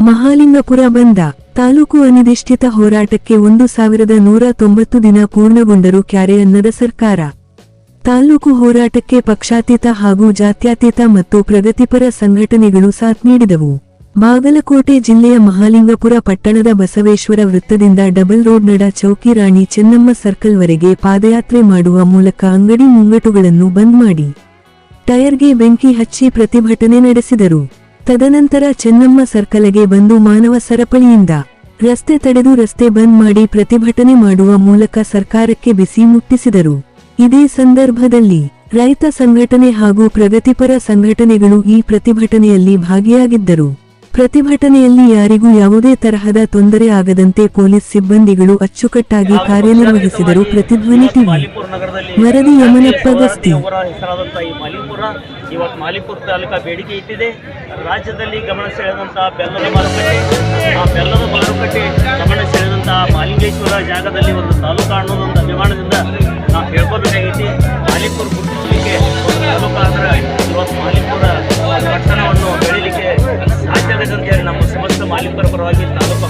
ಮಹಾಲಿಂಗಪುರ ಬಂದ ತಾಲೂಕು ಅನಿರ್ದಿಷ್ಟಿತ ಹೋರಾಟಕ್ಕೆ ಒಂದು ಸಾವಿರದ ನೂರ ತೊಂಬತ್ತು ದಿನ ಪೂರ್ಣಗೊಂಡರೂ ಕ್ಯಾರೆ ಅನ್ನದ ಸರ್ಕಾರ. ತಾಲೂಕು ಹೋರಾಟಕ್ಕೆ ಪಕ್ಷಾತೀತ ಹಾಗೂ ಜಾತ್ಯಾತೀತ ಮತ್ತು ಪ್ರಗತಿಪರ ಸಂಘಟನೆಗಳು ಸಾಥ್ ನೀಡಿದವು. ಬಾಗಲಕೋಟೆ ಜಿಲ್ಲೆಯ ಮಹಾಲಿಂಗಪುರ ಪಟ್ಟಣದ ಬಸವೇಶ್ವರ ವೃತ್ತದಿಂದ ಡಬಲ್ ರೋಡ್ ನಡ ಚೌಕಿ ರಾಣಿ ಚೆನ್ನಮ್ಮ ಸರ್ಕಲ್ ವರೆಗೆ ಪಾದಯಾತ್ರೆ ಮಾಡುವ ಮೂಲಕ ಅಂಗಡಿ ಮುಂಗಟುಗಳನ್ನು ಬಂದ್ ಮಾಡಿ. ಟೈರ್ಗೆ ಬೆಂಕಿ ಹಚ್ಚಿ ಪ್ರತಿಭಟನೆ ನಡೆಸಿದರು. ತದನಂತರ ಚೆನ್ನಮ್ಮ ಸರ್ಕಲ್ಗೆ ಬಂದು ಮಾನವ ಸರಪಳಿಯಿಂದ ರಸ್ತೆ ತಡೆದು ರಸ್ತೆ ಬಂದ್ ಮಾಡಿ ಪ್ರತಿಭಟನೆ ಮಾಡುವ ಮೂಲಕ ಸರ್ಕಾರಕ್ಕೆ ಬಿಸಿ ಮುಟ್ಟಿಸಿದರು. ಇದೇ ಸಂದರ್ಭದಲ್ಲಿ ರೈತ ಸಂಘಟನೆ ಹಾಗೂ ಪ್ರಗತಿಪರ ಸಂಘಟನೆಗಳು ಈ ಪ್ರತಿಭಟನೆಯಲ್ಲಿ ಭಾಗಿಯಾಗಿದ್ದರು. ಪ್ರತಿಭಟನೆಯಲ್ಲಿ ಯಾರಿಗೂ ಯಾವುದೇ ತರಹದ ತೊಂದರೆ ಆಗದಂತೆ ಪೊಲೀಸ್ ಸಿಬ್ಬಂದಿಗಳು ಅಚ್ಚುಕಟ್ಟಾಗಿ ಕಾರ್ಯನಿರ್ವಹಿಸಿದರು. ಪ್ರತಿಧ್ವನಿ ಟಿವಿ ವರದಿ ಯಮನಪ್ಪ ಗಸ್ತಿ ಇವತ್ತು ಮಾಲಿಪುರ ತಾಲೂಕಾ ಬೇಡಿಕೆ ಇಟ್ಟಿದೆ. ರಾಜ್ಯದಲ್ಲಿ ಗಮನ ಸೆಳೆದಂತಹ ಬೆಲ್ಲದ ಮಾರುಕಟ್ಟೆ, ಆ ಬೆಲ್ಲದ ಮಾರುಕಟ್ಟೆ ಗಮನ ಸೆಳೆದಂತಹ ಮಾಲಿಂಗೇಶ್ವರ ಜಾಗದಲ್ಲಿ ಒಂದು ತಾಲೂಕು ಅನ್ನೋದೊಂದು ಅಭಿಮಾನದಿಂದ ನಾವು ಹೇಳ್ಕೋಬೇಕಾಗೈತಿ ಮಾಲಿಪುರ ಗುರುತಿಸಲಿಕ್ಕೆ ತಾಲೂಕು ಆದರೆ ಇವತ್ತು ಮಾಲಿಪುರ ಪಟ್ಟಣವನ್ನು ಬೆಳೀಲಿಕ್ಕೆ ಸಾಧ್ಯ ನಮ್ಮ ಸಮಸ್ತ ಮಾಲಿಪುರ ಪರವಾಗಿ ತಾಲೂಕು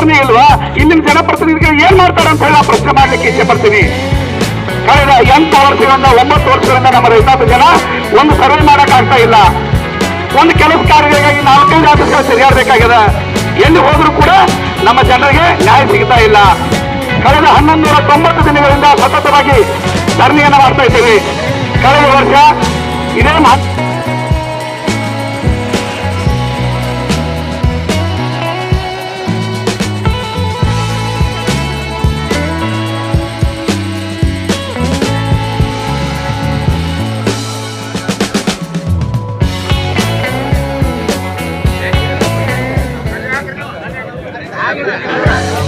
ಜವಾಬ್ದಾರಿನೇ ಇಲ್ವಾ? ಇಲ್ಲಿನ ಜನಪ್ರತಿನಿಧಿಗಳು ಏನ್ ಮಾಡ್ತಾರೆ ಅಂತ ಹೇಳಿ ನಾವು ಪ್ರಶ್ನೆ ಮಾಡ್ಲಿಕ್ಕೆ ಇಚ್ಛೆ ಪಡ್ತೀನಿ ಕಳೆದ ಎಂಟು ವರ್ಷಗಳಿಂದ, ಒಂಬತ್ತು ವರ್ಷಗಳಿಂದ ನಮ್ಮ ರೈತಾಪಿ ಜನ ಒಂದು ಸರ್ವೆ ಮಾಡಕ್ ಆಗ್ತಾ ಇಲ್ಲ. ಒಂದು ಕೆಲಸ ಕಾರ್ಯಗಳಿಗಾಗಿ ನಾಲ್ಕೈದು ಆಫೀಸ್ಗಳು ತಿರುಗಾಡಬೇಕಾಗಿದೆ ಎಲ್ಲಿ ಹೋದ್ರೂ ಕೂಡ ನಮ್ಮ ಜನರಿಗೆ ನ್ಯಾಯ ಸಿಗ್ತಾ ಇಲ್ಲ. ಕಳೆದ ಹನ್ನೊಂದು ನೂರ ತೊಂಬತ್ತು ದಿನಗಳಿಂದ ಸತತವಾಗಿ ಧರಣಿಯನ್ನು ಮಾಡ್ತಾ ಇದ್ದೀವಿ. ಕಳೆದ ವರ್ಷ ಇದೇ ಮಹತ್ವ 来，给我来。